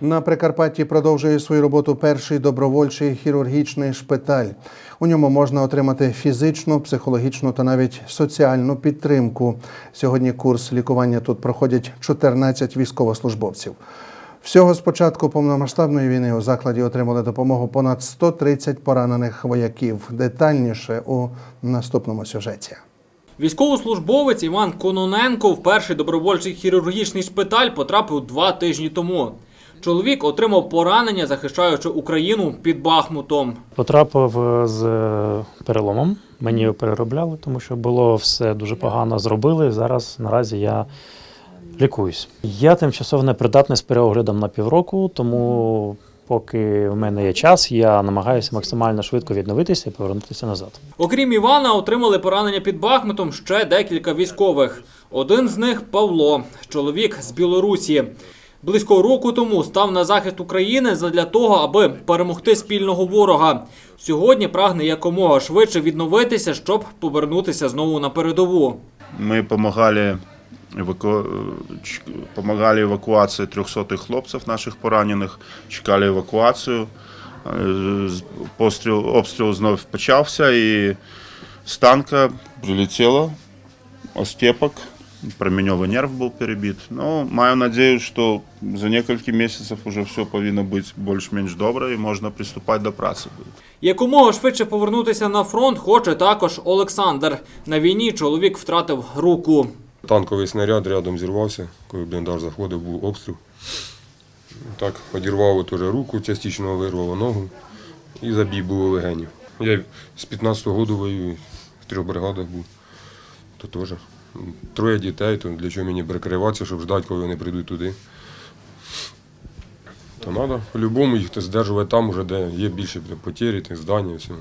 На Прикарпатті продовжує свою роботу перший добровольчий хірургічний шпиталь. У ньому можна отримати фізичну, психологічну та навіть соціальну підтримку. Сьогодні курс лікування тут проходять 14 військовослужбовців. Всього з початку повномасштабної війни у закладі отримали допомогу понад 130 поранених вояків. Детальніше у наступному сюжеті. Військовослужбовець Іван Кононенко в перший добровольчий хірургічний шпиталь потрапив два тижні тому. Чоловік отримав поранення, захищаючи Україну під Бахмутом. Потрапив е, з е, переломом. Мені його переробляли, тому що було все дуже погано зробили. Зараз наразі я лікуюсь. Я тимчасово непридатний з переоглядом на півроку, тому поки в мене є час, я намагаюся максимально швидко відновитися і повернутися назад. Окрім Івана, отримали поранення під Бахмутом ще декілька військових. Один з них Павло, чоловік з Білорусі. Близько року тому став на захист України задля того, аби перемогти спільного ворога. Сьогодні прагне якомога швидше відновитися, щоб повернутися знову на передову. Мы помогали, эваку... ч- помогали эвакуации 300 хлопцев наших поранених, чекали евакуацію. Е, з- Постріл, обстріл знов почався і з танка прилетіло остепок, променевый нерв був перебит. Ну, маю надію, що за кілька місяців уже все повинно бути більш-менш добре і можна приступати до праці. Якомога швидше повернутися на фронт хоче також Олександр. На війні чоловік втратив руку. Танковий снаряд рядом зірвався, коли бліндаж заходив, був обстріл. Так, одірвало теж руку, частично вирвало ногу і забій був у легенів. Я з 15-го року воюю, в трьох бригадах був. То теж. Троє дітей, то для чого мені прикриватися, щоб ждати, коли вони прийдуть туди. То треба по-любому їх здержувати там, уже, де є більше потері, тих здань і всього.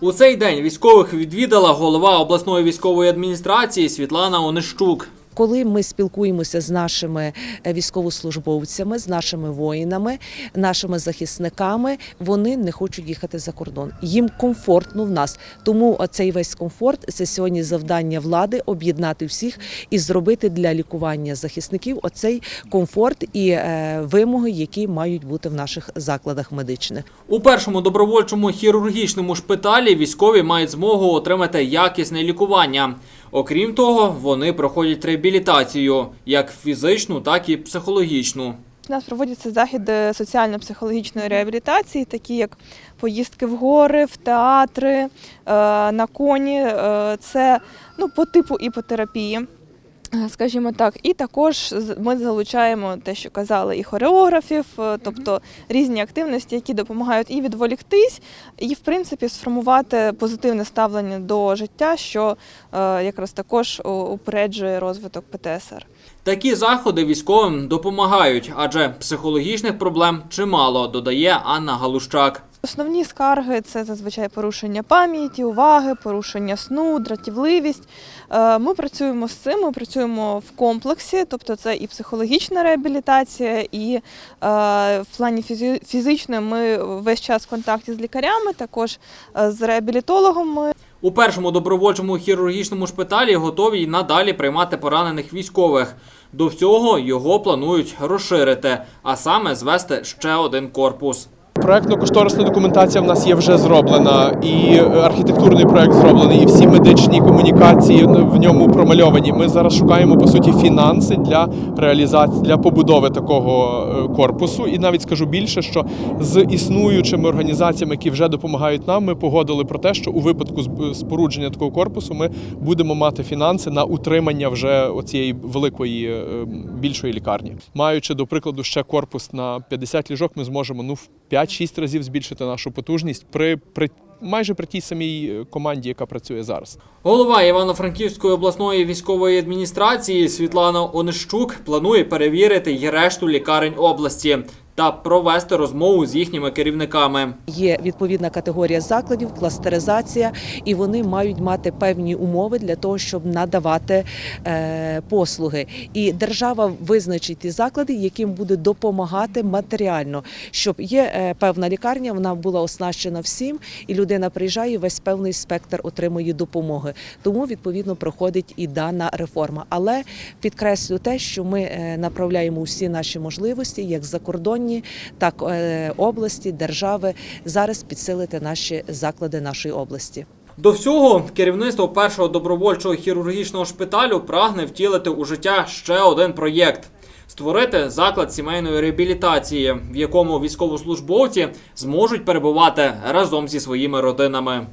У цей день військових відвідала голова обласної військової адміністрації Світлана Онищук. Коли ми спілкуємося з нашими е, військовослужбовцями, з нашими воїнами, нашими захисниками, вони не хочуть їхати за кордон. Їм комфортно в нас. Тому цей весь комфорт це сьогодні завдання влади об'єднати всіх і зробити для лікування захисників оцей комфорт і е, вимоги, які мають бути в наших закладах медичних. У першому добровольчому хірургічному шпиталі військові мають змогу отримати якісне лікування. Окрім того, вони проходять реабілітацію як фізичну, так і психологічну. У нас проводяться заходи соціально-психологічної реабілітації, такі як поїздки в гори, в театри, е, на коні. Е, Це ну, по типу іпотерапії. Е, Скажімо так, і також ми залучаємо те, що казали, і хореографів, е, тобто різні активності, які допомагають і відволіктись, і в принципі сформувати позитивне ставлення до життя, що е, якраз також упереджує розвиток ПТСР. Такі заходи військовим допомагають, адже психологічних проблем чимало, додає Анна Галущак. Основні скарги це зазвичай порушення пам'яті, уваги, порушення сну, дратівливість. Е, Ми працюємо з цим, ми працюємо в комплексі, тобто це і психологічна реабілітація, і е, в плані фізичної ми весь час в контакті з лікарями, також е, з реабілітологом ми У першому добровольчому хірургічному шпиталі готові й надалі приймати поранених військових. До всього його планують розширити, а саме звести ще один корпус. Проектно-кошторисна документація в нас є вже зроблена, і е, архітектурний проект зроблений, і всі медичні комунікації в ньому промальовані. Ми зараз шукаємо по суті фінанси для реалізації для побудови такого е, корпусу. І навіть скажу більше, що з існуючими організаціями, які вже допомагають нам, ми погодили про те, що у випадку зб- спорудження такого корпусу ми будемо мати фінанси на утримання вже оцієї великої е, більшої лікарні. Маючи до прикладу ще корпус на 50 ліжок, ми зможемо ну в 5-6 разів збільшити нашу потужність при, при майже при тій самій е, команді, яка працює зараз. Голова Івано-Франківської обласної військової адміністрації Світлана Онищук планує перевірити й решту лікарень області та провести розмову з їхніми керівниками. Є відповідна категорія закладів, кластеризація, і вони мають мати певні умови для того, щоб надавати е, послуги. І держава визначить ті заклади, яким буде допомагати матеріально, щоб є е, певна лікарня, вона була оснащена всім, і людина приїжджає, весь певний спектр отримує допомоги. Тому відповідно проходить і дана реформа. Але підкреслю те, що ми е, направляємо усі наші можливості, як закордонні районні, так е, області, держави зараз підсилити наші заклади нашої області. До всього керівництво першого добровольчого хірургічного шпиталю прагне втілити у життя ще один проєкт. Створити заклад сімейної реабілітації, в якому військовослужбовці зможуть перебувати разом зі своїми родинами.